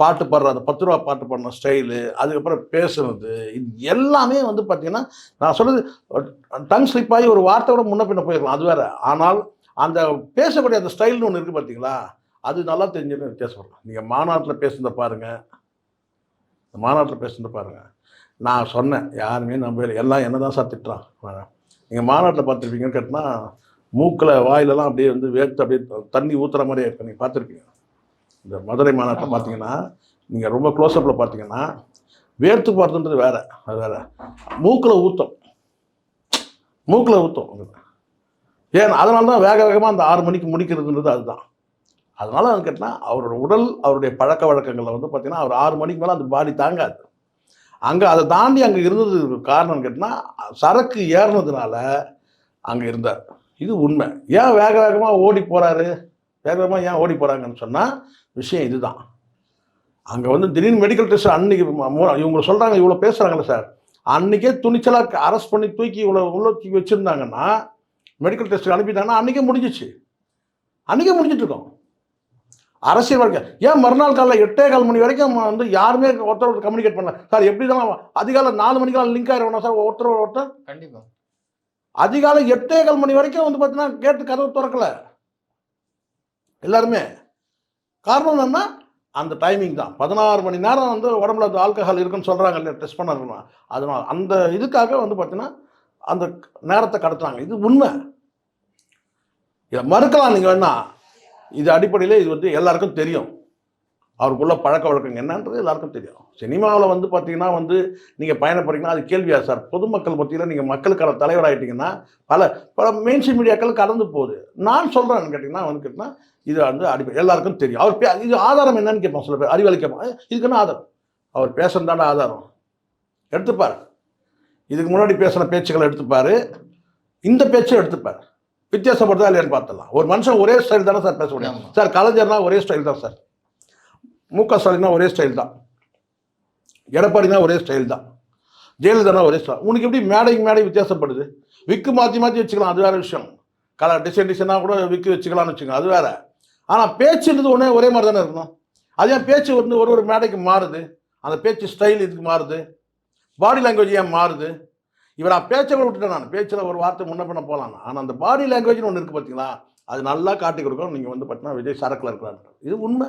பாட்டு பாடுற அந்த பத்து ரூபா பாட்டு பாடின ஸ்டைலு அதுக்கப்புறம் பேசுனது இது எல்லாமே வந்து பார்த்திங்கன்னா நான் சொல்றது டங் ஸ்லிப் ஆகி ஒரு வார்த்தை கூட முன்ன பின்ன போயிருக்கலாம் அது வேற. ஆனால் அந்த பேசக்கூடிய அந்த ஸ்டைல்னு ஒன்று இருக்குது பார்த்தீங்களா அது நல்லா தெரிஞ்சுன்னு வித்தியாசப்படலாம் நீங்கள் மாநாட்டில் பேசுனதை பாருங்கள் இந்த மாநாட்டில் பேசுனதை பாருங்க. நான் சொன்னேன் யாருமே நம்பல எல்லாம் என்ன தான் சார் திட்டுறான். நீங்கள் மாநாட்டில் பார்த்துருப்பீங்கன்னு கேட்டினா மூக்கில் வாயிலெல்லாம் அப்படியே வந்து வேர்த்து அப்படியே தண்ணி ஊற்றுற மாதிரியே இருக்கும். நீங்கள் பார்த்துருப்பீங்க. இந்த மதுரை மாநாட்டில் பார்த்தீங்கன்னா நீங்கள் ரொம்ப க்ளோஸ்அப்பில் பார்த்தீங்கன்னா வேர்த்து பார்த்துன்றது வேற அது வேற. மூக்கில் ஊத்தம். மூக்கில் ஊத்தம் ஏன்? அதனால தான் வேக வேகமாக அந்த ஆறு மணிக்கு முடிக்கிறதுன்றது அதுதான். அதனால அது கேட்டால் அவரோட உடல் அவருடைய பழக்க வழக்கங்களில் வந்து பார்த்தீங்கன்னா அவர் ஆறு மணிக்கு மேலே அந்த பாடி தாங்காது. அங்கே அதை தாண்டி அங்கே இருந்தது காரணம் கேட்டால் சரக்கு ஏறினதுனால அங்கே இருந்தார். இது உண்மை. ஏன் வேக வேகமாக ஓடி போகிறாரு வேகமாக ஏன் ஓடி போகிறாங்கன்னு சொன்னால் விஷயம் இதுதான். அங்கே வந்து திடீர்னு மெடிக்கல் டெஸ்ட் அன்னைக்கு இவங்க சொல்கிறாங்க இவ்வளோ பேசுகிறாங்களே சார். அன்றைக்கே துணிச்சலாக அரெஸ்ட் பண்ணி தூக்கி இவ்வளோ உள்ள தூக்கி வச்சுருந்தாங்கன்னா மெடிக்கல் டெஸ்ட்டுக்கு அனுப்பிட்டாங்கன்னா அன்றைக்கே முடிஞ்சிச்சு. அன்றைக்கே முடிஞ்சிட்டு இருக்கோம். அரசியல் வரைக்கும் ஏன் மறுநாள் காலையில் எட்டே கால் மணி வரைக்கும் வந்து யாருமே ஒருத்தர் கம்யூனிகேட் பண்ணல? சார் எப்படி தான் அதிகாலை நாலு மணிக்கெல்லாம் லிங்க் ஆயிரும் சார் ஒருத்தர் ஒருத்தர்?
கண்டிப்பா.
அதிகாலை எட்டே கால் மணி வரைக்கும் வந்து பார்த்தீங்கன்னா கேட்டு கதவு திறக்கல. எல்லாருமே. காரணம் என்னன்னா அந்த டைமிங் தான். பதினாறு மணி நேரம் வந்து உடம்புல அந்த ஆல்கஹால் இருக்குன்னு சொல்கிறாங்க இல்லையா டெஸ்ட் பண்ணணும் அதனால் அந்த இதுக்காக வந்து பார்த்தீங்கன்னா அந்த நேரத்தை கடத்துறாங்க. இது உண்மை. இதை மறுக்கலாம் நீங்கள் வேணா. இது அடிப்படையில் இது வந்து எல்லாருக்கும் தெரியும். அவருக்குள்ள பழக்க வழக்கங்க என்னன்றது எல்லாருக்கும் தெரியும். சினிமாவில் வந்து பார்த்தீங்கன்னா வந்து நீங்கள் பயணப்படுறீங்கன்னா அது கேள்வியா சார். பொதுமக்கள் மத்தியில் நீங்கள் மக்களுக்கான தலைவராயிட்டீங்கன்னா பல பல மெயின்ஸ்ட்ரீம் மீடியாக்கள் கடந்து போகுது. நான் சொல்கிறேன்னு கேட்டிங்கன்னா வந்து கேட்டிங்கன்னா இது வந்து அடிப்படை எல்லாருக்கும் தெரியும். அவர் பே இது ஆதாரம் என்னன்னு கேட்பான் சில பேர் அறிவாளி கேட்பான் "ஏய், இதுக்கு என்ன ஆதாரம்? அவர் பேசுறதாண்ட ஆதாரம். எடுத்துப்பார். இதுக்கு முன்னாடி பேசின பேச்சுக்களை எடுத்துப்பார். இந்த பேச்சும் எடுத்துப்பார். வித்தியாசப்படுதா இல்லையான்னு பார்த்துடலாம். ஒரு மனுஷன் ஒரே ஸ்டைல் தானே சார் பேச முடியும். சார் கலைஞர்னா ஒரே ஸ்டைல் தான் சார். மு க. ஸ்டாலினா ஒரே ஸ்டைல் தான். எடப்பாடினா ஒரே ஸ்டைல் தான். ஜெயலலிதானா ஒரே ஸ்டைல் உனக்கு எப்படி மேடைக்கு மேடை வித்தியாசப்படுது? விக்கு மாற்றி மாற்றி வச்சுக்கலாம் அது வேற விஷயம். கலர் டிசைன் டிசைனாக கூட விக்கு வச்சுக்கலாம்னு வச்சுக்கோங்க அது வேற. ஆனால் பேச்சுன்றது ஒன்றே ஒரே மாதிரி தானே இருக்கணும். அது ஏன் பேச்சு வந்து ஒரு ஒரு மேடைக்கு மாறுது? அந்த பேச்சு ஸ்டைல் இதுக்கு மாறுது. பாடி லாங்குவேஜ் ஏன் மாறுது? இவர் நான் பேச்சை கூட விட்டுட்டேன் நான். பேச்சில் ஒரு வார்த்தை முன்ன பண்ண போகலாம் ஆனால் அந்த பாடி லாங்குவேஜ்னு ஒன்று இருக்குது பார்த்தீங்களா அது நல்லா காட்டி கொடுக்கும் நீங்கள் வந்து பார்த்தீங்கன்னா விஜய் சரக்கில் இருக்கிறாரு. இது உண்மை.